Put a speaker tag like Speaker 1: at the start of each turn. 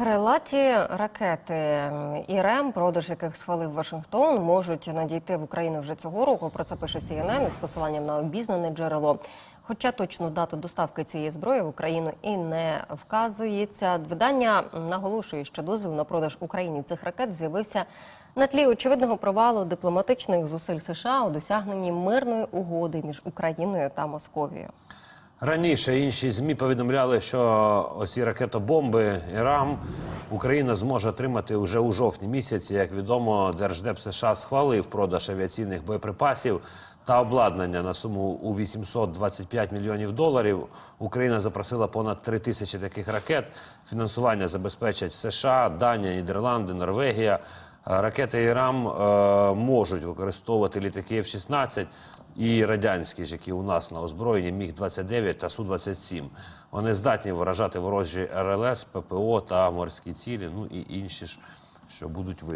Speaker 1: Крилаті ракети ІРЕМ, продаж яких схвалив Вашингтон, можуть надійти в Україну вже цього року. Про це пише CNN із посиланням на обізнане джерело. Хоча точну дату доставки цієї зброї в Україну і не вказується. Видання наголошує, що дозвіл на продаж Україні цих ракет з'явився на тлі очевидного провалу дипломатичних зусиль США у досягненні мирної угоди між Україною та Московією.
Speaker 2: Раніше інші змі повідомляли, що оці ракетобомби ІРАМ Україна зможе отримати вже у жовтні місяці. Як відомо, Держдеп США схвалив продаж авіаційних боєприпасів та обладнання на суму у 825 мільйонів доларів. Україна запросила понад 3 тисячі таких ракет. Фінансування забезпечать США, Данія, Нідерланди, Норвегія. Е, Ракети ІРАМ е, можуть використовувати літаки F-16 і радянські ж, які у нас на озброєнні Міг-29 та Су-27. Вони здатні виражати ворожі РЛС, ППО та морські цілі, ну і інші ж, що будуть ви.